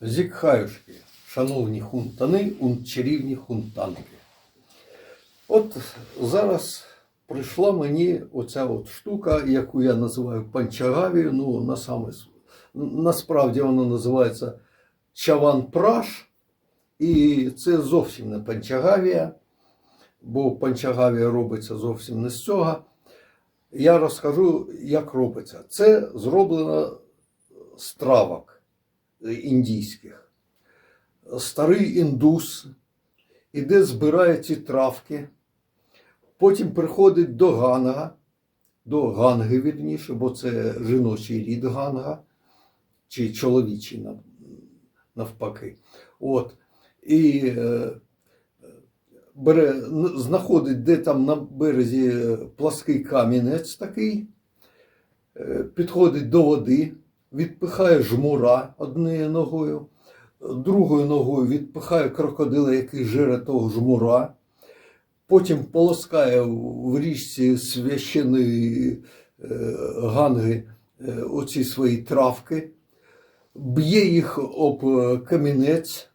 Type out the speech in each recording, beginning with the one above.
Зікхаюшки, шановні хунтани, ун- чарівні хунтанки. От зараз прийшла мені оця от штука, яку я називаю панчагавію. Ну, на насправді вона називається чаван-праш. І це зовсім не панчагавія, бо панчагавія робиться зовсім не з цього. Я розкажу, як робиться. Це зроблено з травок індійських. Старий індус іде, збирає ці травки, потім приходить до ганга, до ганги, вірніше, бо це жіночий рід ганга, чи чоловічий навпаки. От. І е, бере, знаходить, де там на березі е, плаский камінець такий, е, підходить до води, відпихає жмура однією ногою, другою ногою відпихає крокодила, який жере того жмура, потім полоскає в річці священої е, ганги е, оці свої травки, б'є їх об е, камінець,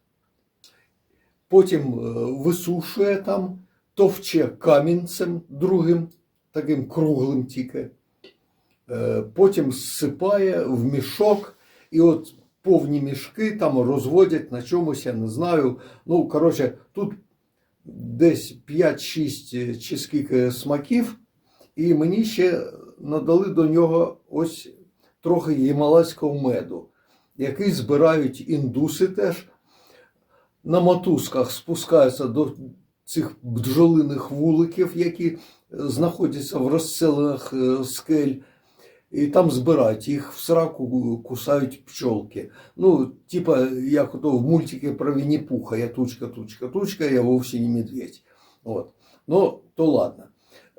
потім висушує там, товче камінцем другим, таким круглим тільки. Е, Потім зсипає в мішок, і от повні мішки там розводять на чомусь, я не знаю. Ну, коротше, тут десь 5-6 чи скільки смаків, і мені ще надали до нього ось трохи гімалайського меду, який збирають індуси теж. На мотузках спускаються до цих бджолиних вуликів, які знаходяться в розселених е, скель. І там збирають їх в сраку кусають пчолки. Ну, типа, як ото в мультике про Винни-Пуха. Я тучка, тучка, тучка, я вовсе не медведь. От. Ну, то ладно.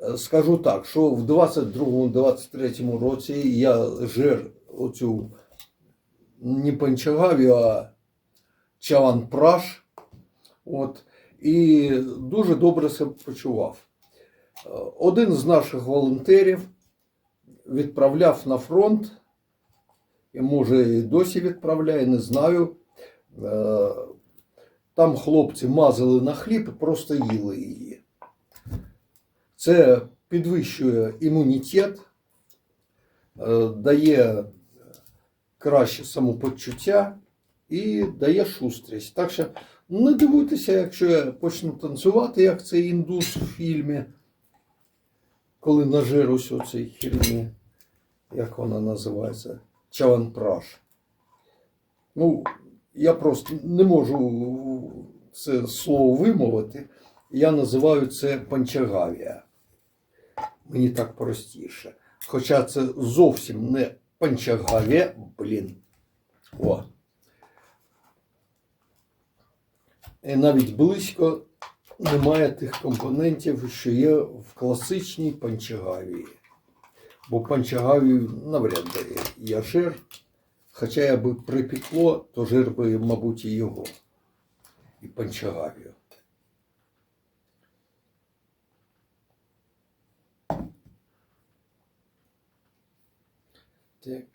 Е, Скажу так, що в 22-23 році я жир оцю не панчагавію, а чаван праш. От. І дуже добре себе почував. Е, Один з наших волонтерів відправляв на фронт, і може і досі відправляє, не знаю. Е, Там хлопці мазали на хліб і просто їли її. Це підвищує імунітет, е, дає краще самопочуття і дає шустрість. Так що не дивуйтеся, якщо я почну танцювати, як цей індус у фільмі коли нажирусь оцій херні, як вона називається, чаванпраш. Ну, я просто не можу це слово вимовити. Я називаю це панчагавія. Мені так простіше. Хоча це зовсім не панчагавія, блін. О. І навіть близько немає тих компонентів, що є в класичній панчагавії. Бо панчагавію навряд дає я жир. Хоча я би припекло, то жир би, мабуть, і його. І панчагавію. Так.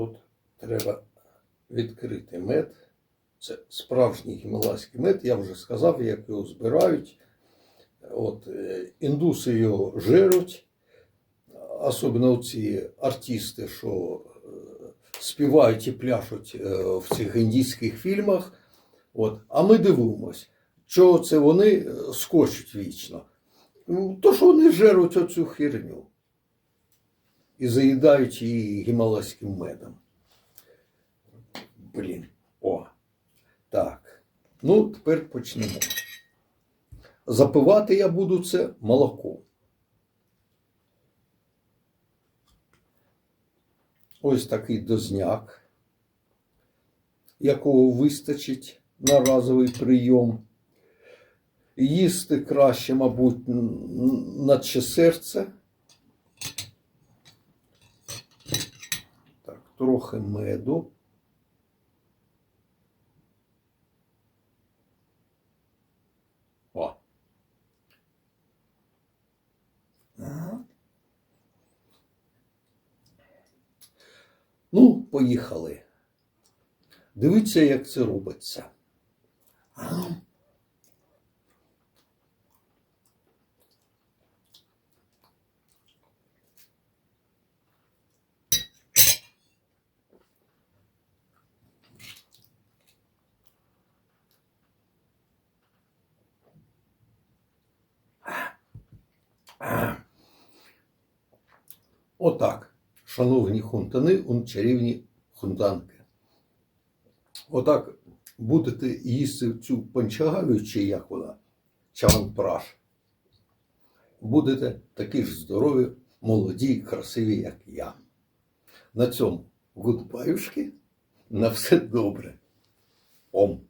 Тут треба відкрити мед. Це справжній гімалайський мед. Я вже сказав, як його збирають. От, е, індуси його жируть, особливо ці артисти, що е, співають і пляшуть е, в цих індійських фільмах. От. А ми дивимось, що це вони скочуть вічно. Ну, То, що вони жируть оцю херню і заїдають її гімалайським медом. Блін. О. Так. Ну, тепер почнемо. Запивати я буду це молоком. Ось такий дозняк, якого вистачить на разовий прийом. Їсти краще, мабуть, наче серце. трохи меду. О. Ну, поїхали. Дивіться, як це робиться. Отак, шановні хунтани, он чарівні хунтанки. Отак будете їсти цю панчагавю, чи як вона, чаванпраш. Будете такі ж здорові, молоді красиві, як я. На цьому гудбаюшки, на все добре. Ом.